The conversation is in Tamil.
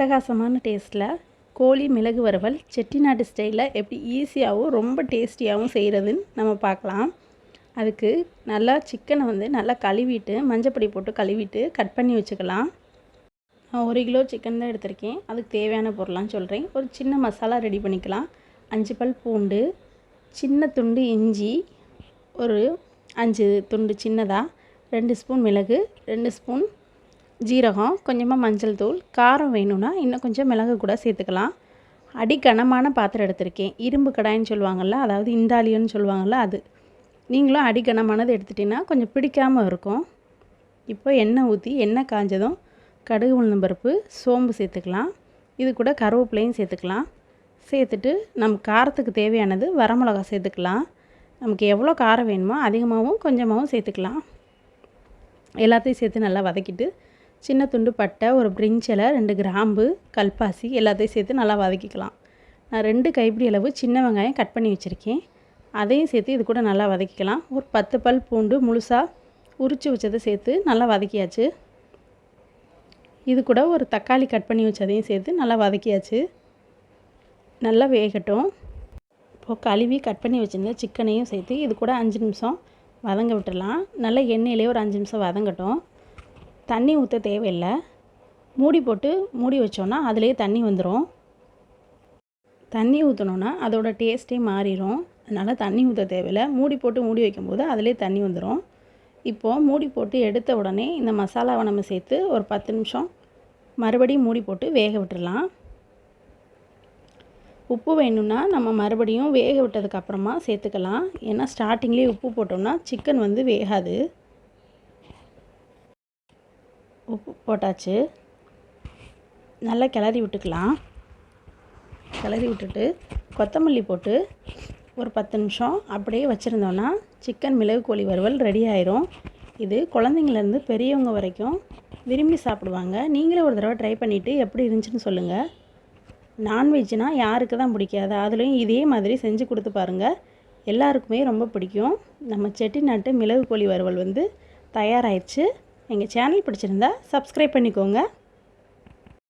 அட்டகாசமான டேஸ்ட்டில் கோழி மிளகு வறுவல் செட்டிநாட்டு ஸ்டைலில் எப்படி ஈஸியாகவும் ரொம்ப டேஸ்டியாகவும் செய்கிறதுன்னு நம்ம பார்க்கலாம். அதுக்கு நல்லா சிக்கனை வந்து நல்லா கழுவிட்டு மஞ்சப்பொடி போட்டு கழுவிட்டு கட் பண்ணி வச்சுக்கலாம். நான் ஒரு கிலோ சிக்கன் தான் எடுத்திருக்கேன். அதுக்கு தேவையான பொருளாம் சொல்கிறேன் ஒரு சின்ன மசாலா ரெடி பண்ணிக்கலாம். அஞ்சு பல் பூண்டு சின்ன துண்டு இஞ்சி ஒரு அஞ்சு துண்டு சின்னதாக ரெண்டு ஸ்பூன் மிளகு ரெண்டு ஸ்பூன் ஜீரகம் கொஞ்சமாக மஞ்சள் தூள் காரம் வேணும்னா இன்னும் கொஞ்சம் மிளகு கூட சேர்த்துக்கலாம். அடி கனமான பாத்திரம் எடுத்திருக்கேன். இரும்பு கடாயின்னு சொல்லுவாங்கள்ல அதாவது இந்தாலியன்னு சொல்லுவாங்கள்ல அது. நீங்களும் அடி கனமானது எடுத்துட்டிங்கன்னா கொஞ்சம் பிடிக்காமல் இருக்கும். இப்போ எண்ணெய் ஊற்றி எண்ணெய் காஞ்சதும் கடுகு உளுந்தம் பருப்பு சோம்பு சேர்த்துக்கலாம். இது கூட கருவேப்பிலையும் சேர்த்துக்கலாம். சேர்த்துட்டு நம்ம காரத்துக்கு தேவையானது வரமிளகா சேர்த்துக்கலாம். நமக்கு எவ்வளோ காரம் வேணுமோ அதிகமாகவும் கொஞ்சமாகவும் சேர்த்துக்கலாம். எல்லாத்தையும் சேர்த்து நல்லா வதக்கிட்டு சின்ன துண்டு பட்டை ஒரு பிரிஞ்சில் ரெண்டு கிராம்பு கல்பாசி எல்லாத்தையும் சேர்த்து நல்லா வதக்கிக்கலாம். நான் ரெண்டு கைப்பிடி அளவு சின்ன வெங்காயம் கட் பண்ணி வச்சுருக்கேன். அதையும் சேர்த்து இது கூட நல்லா வதக்கிக்கலாம். ஒரு பத்து பல் பூண்டு முழுசாக உரித்து வச்சதை சேர்த்து நல்லா வதக்கியாச்சு. இது கூட ஒரு தக்காளி கட் பண்ணி வச்சதையும் சேர்த்து நல்லா வதக்கியாச்சு. நல்லா வேகட்டும். இப்போது கழுவி கட் பண்ணி வச்சுருந்த சிக்கனையும் சேர்த்து இது கூட அஞ்சு நிமிஷம் வதங்க விட்டுடலாம். நல்லா எண்ணெயிலே ஒரு அஞ்சு நிமிஷம் வதங்கட்டும். தண்ணி ஊற்ற தேவையில்லை. மூடி போட்டு மூடி வச்சோன்னா அதுலேயே தண்ணி வந்துடும் தண்ணி ஊற்றணுன்னா அதோட டேஸ்ட்டே மாறிடும் அதனால் தண்ணி ஊற்ற தேவையில்லை. மூடி போட்டு மூடி வைக்கும்போது அதிலே தண்ணி வந்துடும் இப்போது மூடி போட்டு எடுத்த உடனே இந்த மசாலாவை நம்ம சேர்த்து ஒரு பத்து நிமிஷம் மறுபடியும் மூடி போட்டு வேக விட்டுடலாம் உப்பு வேணும்னா நம்ம மறுபடியும் வேக விட்டதுக்கப்புறமா சேர்த்துக்கலாம். ஏன்னா ஸ்டார்டிங்லேயே உப்பு போட்டோம்னா சிக்கன் வந்து வேகாது. உப்பு போட்டாச்சு. நல்லா கிளறி விட்டுக்கலாம். கிளறி விட்டுட்டு கொத்தமல்லி போட்டு ஒரு பத்து நிமிஷம் அப்படியே வச்சுருந்தோன்னா சிக்கன் மிளகு கோழி வறுவல் ரெடி ஆயிரும். இது குழந்தைங்கலேருந்து பெரியவங்க வரைக்கும் விரும்பி சாப்பிடுவாங்க. நீங்களே ஒரு தடவை ட்ரை பண்ணிவிட்டு எப்படி இருந்துச்சுன்னு சொல்லுங்கள் நான்வெஜ்னால் யாருக்கு தான் பிடிக்காது. அதுலேயும் இதே மாதிரி செஞ்சு கொடுத்து பாருங்கள் எல்லாருக்குமே ரொம்ப பிடிக்கும். நம்ம செட்டிநாட்டு மிளகு கோழி வறுவல் வந்து தயாராகிடுச்சு எங்கள் சேனல் பிடிச்சிருந்தா சப்ஸ்கிரைப் பண்ணிக்கோங்க